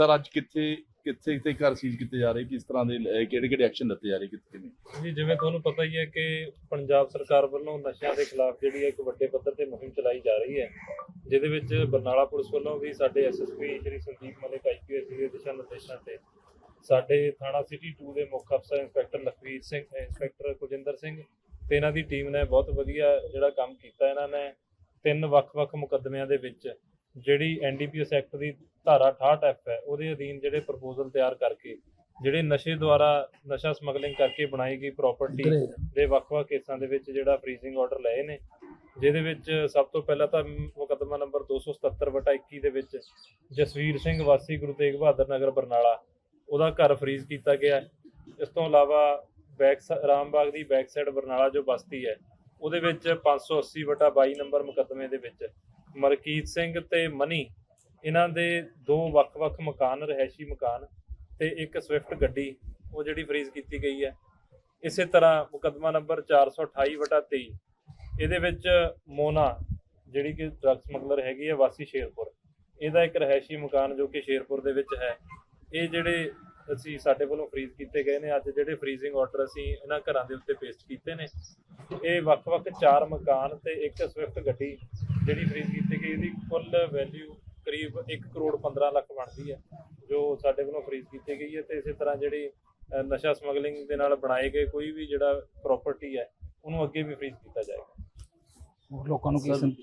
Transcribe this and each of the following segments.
Sir, ਅੱਜ ਕਿੱਥੇ ਕਿੱਥੇ ਕਿੱਥੇ ਘਰ ਸੀਜ਼ ਕੀਤੇ ਜਾ ਰਹੇ? ਕਿਸ ਤਰ੍ਹਾਂ ਦੇ ਕਿਹੜੇ ਕਿਹੜੇ ਐਕਸ਼ਨ ਲਿੱਤੇ ਜਾ ਰਹੇ? ਕਿੱਥੇ, ਕਿਵੇਂ? ਜੀ, ਜਿਵੇਂ ਤੁਹਾਨੂੰ ਪਤਾ ਹੀ ਹੈ ਕਿ ਪੰਜਾਬ ਸਰਕਾਰ ਵੱਲੋਂ ਨਸ਼ਿਆਂ ਦੇ ਖਿਲਾਫ ਜਿਹੜੀ ਇੱਕ ਵੱਡੇ ਪੱਧਰ ਤੇ ਮੁਹਿੰਮ ਚਲਾਈ ਜਾ ਰਹੀ ਹੈ, ਜਿਹਦੇ ਵਿੱਚ ਬਰਨਾਲਾ ਪੁਲਿਸ ਵੱਲੋਂ ਵੀ ਸਾਡੇ ਐਸਐਸਪੀ ਸ਼੍ਰੀ ਸੰਦੀਪ ਮਲਿਕ ਆਈਪੀਐਸ ਦੇ ਦਿਸ਼ਾ ਨਿਰਦੇਸ਼ਾਂ ਤੇ ਸਾਡੇ ਥਾਣਾ ਸਿਟੀ 2 ਦੇ ਮੁੱਖ ਅਫਸਰ ਇੰਸਪੈਕਟਰ ਲਖਵੀਰ ਸਿੰਘ ਇੰਸਪੈਕਟਰ ਕੁਜਿੰਦਰ ਸਿੰਘ ਤੇ ਇਹਨਾਂ ਦੀ ਟੀਮ ਨੇ ਬਹੁਤ ਵਧੀਆ ਜਿਹੜਾ ਕੰਮ ਕੀਤਾ ਇਹਨਾਂ ਨੇ ਤਿੰਨ ਵੱਖ-ਵੱਖ ਮੁਕੱਦਮਿਆਂ ਦੇ ਵਿੱਚ। ਜਿਹੜੀ ਐਨਡੀਪੀਐਸ ਐਕਟ ਦੀ ਧਾਰਾ 68 ਐਫ ਹੈ ਉਹਦੇ ਅਧੀਨ ਜਿਹੜੇ ਪ੍ਰਪੋਜ਼ਲ ਤਿਆਰ ਕਰਕੇ ਜਿਹੜੇ ਨਸ਼ੇ ਦੁਆਰਾ ਨਸ਼ਾ ਸਮਗਲਿੰਗ ਕਰਕੇ ਬਣਾਈ ਗਈ ਪ੍ਰਾਪਰਟੀ ਦੇ ਵੱਖ-ਵੱਖ ਕੇਸਾਂ ਦੇ ਵਿੱਚ ਜਿਹੜਾ ਫ੍ਰੀਜ਼ਿੰਗ ਆਰਡਰ ਲਏ ਨੇ ਜਿਹਦੇ ਵਿੱਚ ਸਭ ਤੋਂ ਪਹਿਲਾਂ ਤਾਂ ਮੁਕੱਦਮਾ ਨੰਬਰ 277/21 ਦੇ ਵਿੱਚ ਜਸਵੀਰ ਸਿੰਘ ਵਾਸੀ ਗੁਰੂ ਤੇਗ ਬਹਾਦਰ ਨਗਰ ਬਰਨਾਲਾ ਉਹਦਾ ਘਰ ਫ੍ਰੀਜ਼ ਕੀਤਾ ਗਿਆ। ਇਸ ਤੋਂ ਇਲਾਵਾ ਬੈਕ ਰਾਮਬਾਗ ਦੀ ਬੈਕ ਸਾਈਡ ਬਰਨਾਲਾ ਜੋ ਬਸਤੀ ਹੈ ਉਹਦੇ ਵਿੱਚ 580/22 ਨੰਬਰ ਮੁਕੱਦਮੇ ਦੇ ਵਿੱਚ ਮਰਕੀਤ ਸਿੰਘ ਤੇ ਮਨੀ, ਇਹਨਾਂ ਦੇ ਦੋ ਵੱਖ-ਵੱਖ ਮਕਾਨ ਰਹਿائشੀ ਮਕਾਨ ਤੇ ਇੱਕ ਸਵਿਫਟ ਗੱਡੀ, ਉਹ ਜਿਹੜੀ ਫਰੀਜ਼ ਕੀਤੀ ਗਈ ਹੈ। ਇਸੇ ਤਰ੍ਹਾਂ ਮੁਕਦਮਾ ਨੰਬਰ 428/23 ਇਹਦੇ ਵਿੱਚ ਮੋਨਾ, ਜਿਹੜੀ ਕਿ ਡਰੱਗ ਸਮਗਲਰ ਹੈਗੀ ਹੈ, ਵਾਸੀ ਸ਼ੇਰਪੁਰ। ਇਹਦਾ ਇੱਕ ਰਹਿائشੀ ਮਕਾਨ ਜੋ ਕਿ ਸ਼ੇਰਪੁਰ ਦੇ ਵਿੱਚ ਹੈ। ਇਹ ਜਿਹੜੇ ਅਸੀਂ ਸਾਡੇ ਵੱਲੋਂ ਫ੍ਰੀਜ਼ ਕੀਤੇ ਗਏ ਨੇ। ਅੱਜ ਜਿਹੜੇ ਫ੍ਰੀਜ਼ਿੰਗ ਆਰਡਰ ਅਸੀਂ ਇਹਨਾਂ ਘਰਾਂ ਦੇ ਉੱਤੇ ਪੇਸਟ ਕੀਤੇ ਨੇ। ਇਹ ਵੱਖ-ਵੱਖ ਚਾਰ ਮਕਾਨ ਤੇ ਇੱਕ ਸਵਿਫਟ ਗੱਡੀ ਜਿਹੜੀ ਫ੍ਰੀਜ਼ ਕੀਤੀ ਗਈ ਇਹਦੀ ਕੁੱਲ ਵੈਲਿਊ ਕਰੀਬ 1 ਕਰੋੜ 15 ਲੱਖ ਬਣਦੀ ਹੈ ਜੋ ਸਾਡੇ ਵੱਲੋਂ ਫ੍ਰੀਜ਼ ਕੀਤੀ ਗਈ ਹੈ ਤੇ ਇਸੇ ਤਰ੍ਹਾਂ ਜਿਹੜੀ ਨਸ਼ਾ ਸਮਗਲਿੰਗ ਦੇ ਨਾਲ ਬਣਾਏ ਗਏ ਕੋਈ ਵੀ ਜਿਹੜਾ ਪ੍ਰਾਪਰਟੀ ਹੈ ਉਹਨੂੰ ਅੱਗੇ ਵੀ ਫ੍ਰੀਜ਼ ਕੀਤਾ ਜਾਏਗਾ। ਹੋਰ ਲੋਕਾਂ ਨੂੰ ਕੀ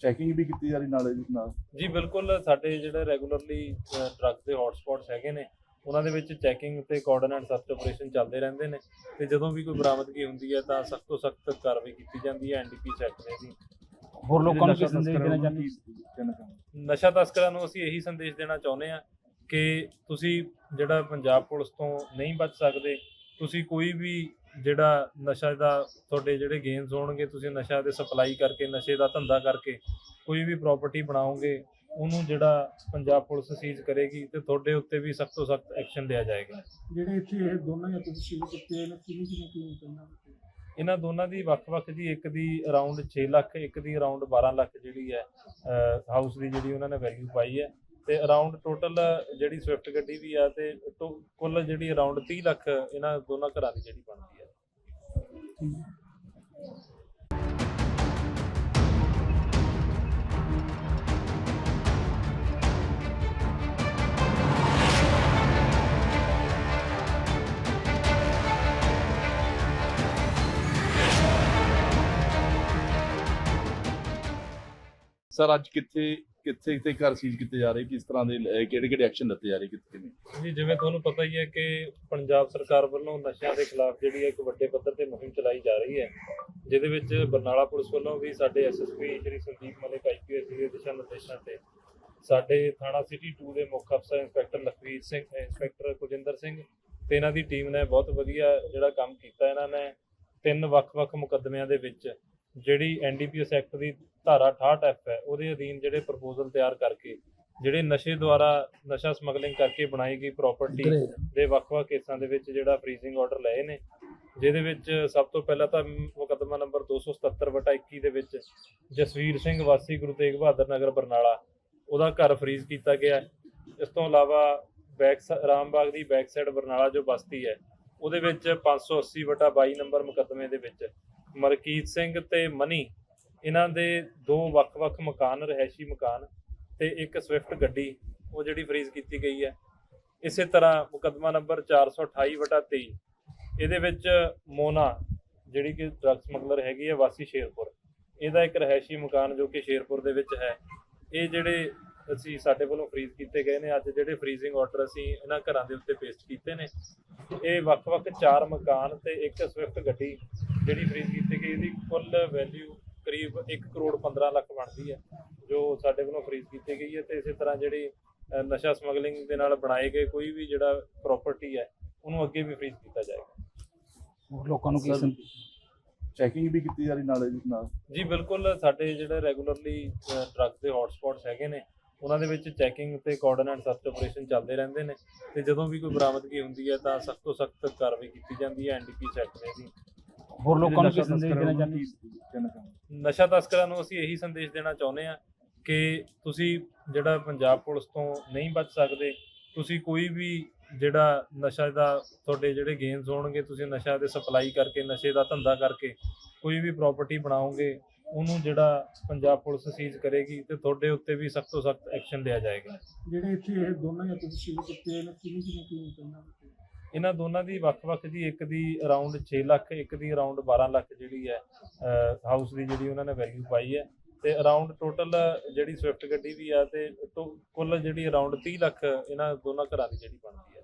ਚੈਕਿੰਗ ਵੀ ਕੀਤੀ ਜਾ ਰਹੀ ਨਾਲ ਜੀ ਬਿਲਕੁਲ ਸਾਡੇ ਜਿਹੜੇ ਰੈਗੂਲਰਲੀ ਡਰੱਗ ਦੇ ਹੌਟਸਪੌਟਸ ਹੈਗੇ ਨੇ ਉਹਨਾਂ ਦੇ ਵਿੱਚ ਚੈਕਿੰਗ ਤੇ ਕੋਆਰਡੀਨੇਟ ਸਰਚ ਆਪਰੇਸ਼ਨ ਚੱਲਦੇ ਰਹਿੰਦੇ ਨੇ ਤੇ ਜਦੋਂ ਵੀ ਕੋਈ ਬਰਾਮਦਗੀ ਹੁੰਦੀ ਹੈ ਤਾਂ ਸਖਤ ਤੋਂ ਸਖਤ ਕਾਰਵਾਈ ਕੀਤੀ ਜਾਂਦੀ ਹੈ ਐਨਡੀਪੀ ਸੈਕਟ ਦੇ ਅਧੀਨ ਹੋਰ ਲੋਕਾਂ ਨੂੰ ਕੀ ਸੰਦੇਸ਼ ਦੇਣਾ ਨੂੰ ਚਾਹੁੰਦੇ? ਨਸ਼ਾ ਤਸਕਰਾਂ ਨੂੰ ਅਸੀਂ ਇਹੀ ਸੰਦੇਸ਼ ਦੇਣਾ ਚਾਹੁੰਦੇ ਹਾਂ ਕਿ ਤੁਸੀਂ ਜਿਹੜਾ ਪੰਜਾਬ ਪੁਲਿਸ ਤੋਂ ਨਹੀਂ ਬਚ ਸਕਦੇ ਤੁਸੀਂ ਕੋਈ ਵੀ ਜਿਹੜਾ ਨਸ਼ਾ ਦਾ ਤੁਹਾਡੇ ਜਿਹੜੇ ਗੇਮਸ ਹੋਣਗੇ ਤੁਸੀਂ ਨਸ਼ਾ ਦੇ ਸਪਲਾਈ ਕਰਕੇ ਨਸ਼ੇ ਦਾ ਧੰਦਾ ਕਰਕੇ ਕੋਈ ਵੀ ਪ੍ਰਾਪਰਟੀ ਬਣਾਓਗੇ ਉਹਨੂੰ ਜਿਹੜਾ ਪੰਜਾਬ ਪੁਲਿਸ ਸੀਜ਼ ਕਰੇਗੀ ਤੇ ਤੁਹਾਡੇ ਉੱਤੇ ਵੀ ਸਖਤ ਤੋਂ ਸਖਤ ਐਕਸ਼ਨ ਲਿਆ ਜਾਏਗਾ। ਜਿਹੜੇ ਇੱਥੇ ਇਹ ਦੋਨਾਂ ਜਾਂ ਤੁਸੀਂ ਸ਼ੁਰੂ ਕੀਤੇ ਨੇ ਕਿੰਨੀ ਕਿੰਨੀ ਕੀਮਤ ਇਹਨਾਂ ਦੀ ਇਹਨਾਂ ਦੋਨਾਂ ਦੀ ਵੱਖ-ਵੱਖ ਜੀ ਇੱਕ ਦੀ ਅਰਾਊਂਡ 6 ਲੱਖ ਇੱਕ ਦੀ ਅਰਾਊਂਡ 12 ਲੱਖ ਜਿਹੜੀ ਹੈ ਹਾਊਸ ਦੀ ਜਿਹੜੀ ਉਹਨਾਂ ਨੇ ਵੈਲਿਊ ਪਾਈ ਹੈ। ਤੇ ਅਰਾਊਂਡ ਟੋਟਲ ਜਿਹੜੀ ਸਵਿਫਟ ਗੱਡੀ ਵੀ ਆ ਤੇ ਕੁੱਲ ਜਿਹੜੀ ਅਰਾਊਂਡ 30 ਲੱਖ ਇਹਨਾਂ ਦੋਨਾਂ ਘਰਾਂ ਦੀ ਜਿਹੜੀ ਬਣਦੀ ਹੈ। ਸਰ, ਅੱਜ ਕਿੱਥੇ ਕਿੱਥੇ ਕਿੱਥੇ ਘਰ ਸੀਜ਼ ਕੀਤੇ ਜਾ ਰਹੇ? ਕਿਸ ਤਰ੍ਹਾਂ ਦੇ ਕਿਹੜੇ ਕਿਹੜੇ ਐਕਸ਼ਨ ਲਿੱਤੇ ਜਾ ਰਹੇ ਕਿੱਥੇ ਕਿਵੇਂ? ਜੀ, ਜਿਵੇਂ ਤੁਹਾਨੂੰ ਪਤਾ ਹੀ ਹੈ ਕਿ ਪੰਜਾਬ ਸਰਕਾਰ ਵੱਲੋਂ ਨਸ਼ਿਆਂ ਦੇ ਖਿਲਾਫ ਜਿਹੜੀ ਹੈ ਇੱਕ ਵੱਡੇ ਪੱਧਰ ਤੇ ਮੁਹਿੰਮ ਚਲਾਈ ਜਾ ਰਹੀ ਹੈ, ਜਿਹਦੇ ਵਿੱਚ ਬਰਨਾਲਾ ਪੁਲਿਸ ਵੱਲੋਂ ਵੀ ਸਾਡੇ ਐਸਐਸਪੀ ਸ਼੍ਰੀ ਸੰਦੀਪ ਮਲਿਕ ਆਈਪੀਐਸ ਦੇ ਦਿਸ਼ਾ ਨਿਰਦੇਸ਼ਾਂ ਤੇ ਸਾਡੇ ਥਾਣਾ ਸਿਟੀ 2 ਦੇ ਮੁੱਖ ਅਫਸਰ ਇੰਸਪੈਕਟਰ ਲਖਵੀਰ ਸਿੰਘ ਇੰਸਪੈਕਟਰ ਕੁਜਿੰਦਰ ਸਿੰਘ ਤੇ ਇਹਨਾਂ ਦੀ ਟੀਮ ਨੇ ਬਹੁਤ ਵਧੀਆ ਜਿਹੜਾ ਕੰਮ ਕੀਤਾ ਇਹਨਾਂ ਨੇ ਤਿੰਨ ਵੱਖ-ਵੱਖ ਮੁਕੱਦਮਿਆਂ ਦੇ ਵਿੱਚ, ਜਿਹੜੀ ਐਨਡੀਪੀਐਸ ਐਕਟ ਦੀ ਧਾਰਾ 68 ਐਫ ਹੈ ਉਹਦੇ ਅਧੀਨ ਜਿਹੜੇ ਪ੍ਰਪੋਜ਼ਲ ਤਿਆਰ ਕਰਕੇ ਜਿਹੜੇ ਨਸ਼ੇ ਦੁਆਰਾ ਨਸ਼ਾ ਸਮਗਲਿੰਗ ਕਰਕੇ ਬਣਾਈ ਗਈ ਪ੍ਰਾਪਰਟੀ ਦੇ ਵੱਖ-ਵੱਖ ਕੇਸਾਂ ਦੇ ਵਿੱਚ ਜਿਹੜਾ ਫ੍ਰੀਜ਼ਿੰਗ ਆਰਡਰ ਲਏ ਨੇ ਜਿਹਦੇ ਵਿੱਚ ਸਭ ਤੋਂ ਪਹਿਲਾਂ ਤਾਂ ਮੁਕੱਦਮਾ ਨੰਬਰ 277/21 ਦੇ ਵਿੱਚ ਜਸਵੀਰ ਸਿੰਘ ਵਾਸੀ ਗੁਰੂ ਤੇਗ ਬਹਾਦਰ ਨਗਰ ਬਰਨਾਲਾ ਉਹਦਾ ਘਰ ਫ੍ਰੀਜ਼ ਕੀਤਾ ਗਿਆ। ਇਸ ਤੋਂ ਇਲਾਵਾ ਬੈਕ ਸ- ਰਾਮਬਾਗ ਦੀ ਬੈਕ ਸਾਈਡ ਬਰਨਾਲਾ ਜੋ ਬਸਤੀ ਹੈ ਉਹਦੇ ਵਿੱਚ 580/22 ਨੰਬਰ ਮੁਕੱਦਮੇ ਦੇ ਵਿੱਚ ਮਰਕੀਤ ਸਿੰਘ ਤੇ ਮਨੀ ਇਹਨਾਂ ਦੇ ਦੋ ਵੱਖ-ਵੱਖ ਮਕਾਨ ਰਹਿائشੀ ਮਕਾਨ ਤੇ ਇੱਕ ਸਵਿਫਟ ਗੱਡੀ ਉਹ ਜਿਹੜੀ ਫਰੀਜ਼ ਕੀਤੀ ਗਈ ਹੈ। ਇਸੇ ਤਰ੍ਹਾਂ ਮੁਕਦਮਾ ਨੰਬਰ 428/23 ਇਹਦੇ ਵਿੱਚ ਮੋਨਾ ਜਿਹੜੀ ਕਿ ਡਰੱਗ ਸਮਗਲਰ ਹੈਗੀ ਹੈ, ਵਾਸੀ ਸ਼ੇਰਪੁਰ। ਇਹਦਾ ਇੱਕ ਰਹਿائشੀ ਮਕਾਨ ਜੋ ਕਿ ਸ਼ੇਰਪੁਰ ਦੇ ਵਿੱਚ ਹੈ। ਇਹ ਜਿਹੜੇ ਅਸੀਂ ਸਾਡੇ ਵੱਲੋਂ ਫਰੀਜ਼ ਕੀਤੇ ਗਏ ਨੇ, ਅੱਜ ਜਿਹੜੇ ਫਰੀਜ਼ਿੰਗ ਆਰਡਰ ਅਸੀਂ ਇਹਨਾਂ ਘਰਾਂ ਦੇ ਉੱਤੇ ਪੇਸਟ ਕੀਤੇ ਨੇ। ਇਹ ਵੱਖ-ਵੱਖ ਚਾਰ ਮਕਾਨ ਤੇ ਇੱਕ ਸਵਿਫਟ ਗੱਡੀ ਜਿਹੜੀ ਫਰੀਜ਼ ਕੀਤੀ ਗਈ, ਇਹਦੀ ਕੁੱਲ ਵੈਲਿਊ ਕਰੀਬ 1 ਕਰੋੜ 15 ਲੱਖ ਬਣਦੀ ਹੈ ਜੋ ਸਾਡੇ ਵੱਲੋਂ ਫ੍ਰੀਜ਼ ਕੀਤੀ ਗਈ ਹੈ ਤੇ ਇਸੇ ਤਰ੍ਹਾਂ ਜਿਹੜੀ ਨਸ਼ਾ ਸਮਗਲਿੰਗ ਦੇ ਨਾਲ ਬਣਾਏ ਗਏ ਕੋਈ ਵੀ ਜਿਹੜਾ ਪ੍ਰਾਪਰਟੀ ਹੈ ਉਹਨੂੰ ਅੱਗੇ ਵੀ ਫ੍ਰੀਜ਼ ਕੀਤਾ ਜਾਏਗਾ। ਲੋਕਾਂ ਨੂੰ ਕੀ ਚੈਕਿੰਗ ਵੀ ਕੀਤੀ ਜਾ ਰਹੀ ਨਾਲ ਨਾਲ? ਜੀ ਬਿਲਕੁਲ ਸਾਡੇ ਜਿਹੜੇ ਰੈਗੂਲਰਲੀ ਡਰੱਗ ਦੇ ਹੌਟਸਪੌਟਸ ਹੈਗੇ ਨੇ ਉਹਨਾਂ ਦੇ ਵਿੱਚ ਚੈਕਿੰਗ ਤੇ ਕੋਆਰਡੀਨੇਟ ਸਰਚ ਆਪਰੇਸ਼ਨ ਚੱਲਦੇ ਰਹਿੰਦੇ ਨੇ ਤੇ ਜਦੋਂ ਵੀ ਕੋਈ ਬਰਾਮਦਗੀ ਹੁੰਦੀ ਹੈ ਤਾਂ ਸਖਤ ਤੋਂ ਸਖਤ ਕਾਰਵਾਈ ਕੀਤੀ ਜਾਂਦੀ ਹੈ ਐਨਡੀਪੀ ਸੈਕਟ ਦੇ। ਹੋਰ ਲੋਕਾਂ ਨੂੰ ਕੀ ਸੰਦੇਸ਼ ਦੇਣਾ ਚਾਹੁੰਦੇ ਨਸ਼ਾ ਤਸਕਰਾਂ ਨੂੰ ਅਸੀਂ ਇਹੀ ਸੰਦੇਸ਼ ਦੇਣਾ ਚਾਹੁੰਦੇ ਹਾਂ ਕਿ ਤੁਸੀਂ ਜਿਹੜਾ ਪੰਜਾਬ ਪੁਲਿਸ ਤੋਂ ਨਹੀਂ ਬਚ ਸਕਦੇ ਤੁਸੀਂ ਕੋਈ ਵੀ ਜਿਹੜਾ ਨਸ਼ਾ ਦਾ ਤੁਹਾਡੇ ਜਿਹੜੇ ਗੇਮਸ ਹੋਣਗੇ ਤੁਸੀਂ ਨਸ਼ਾ ਦੇ ਸਪਲਾਈ ਕਰਕੇ ਨਸ਼ੇ ਦਾ ਧੰਦਾ ਕਰਕੇ ਕੋਈ ਵੀ ਪ੍ਰਾਪਰਟੀ ਬਣਾਓਗੇ ਉਹਨੂੰ ਜਿਹੜਾ ਪੰਜਾਬ ਪੁਲਿਸ ਸੀਜ਼ ਕਰੇਗੀ ਤੇ ਤੁਹਾਡੇ ਉੱਤੇ ਵੀ ਸਖਤ ਤੋਂ ਸਖਤ ਐਕਸ਼ਨ ਲਿਆ ਜਾਏਗਾ। ਜਿਹੜੇ ਇੱਥੇ ਇਹ ਦੋਨਾਂ ਜਾਂ ਤੁਸੀਂ ਸ਼ੁਰੂ ਕੀਤੇ ਨੇ ਕਿੰਨੀ ਕਿੰਨੀ ਕੀ ਕਰਨਾ? ਇਹਨਾਂ ਦੋਨਾਂ ਦੀ ਵੱਖ-ਵੱਖ ਜੀ, ਇੱਕ ਦੀ ਅਰਾਊਂਡ 6 ਲੱਖ, ਇੱਕ ਦੀ ਅਰਾਊਂਡ 12 ਲੱਖ ਜਿਹੜੀ ਹੈ ਹਾਊਸ ਦੀ ਜਿਹੜੀ ਉਹਨਾਂ ਨੇ ਵੈਲਿਊ ਪਾਈ ਹੈ ਤੇ ਅਰਾਊਂਡ ਟੋਟਲ ਜਿਹੜੀ ਸਵਿਫਟ ਗੱਡੀ ਵੀ ਆ ਤੇ ਟੋ- ਕੁੱਲ ਜਿਹੜੀ ਅਰਾਊਂਡ 30 ਲੱਖ ਇਹਨਾਂ ਦੋਨਾਂ ਘਰਾਂ ਦੀ ਜਿਹੜੀ ਬਣਦੀ ਹੈ।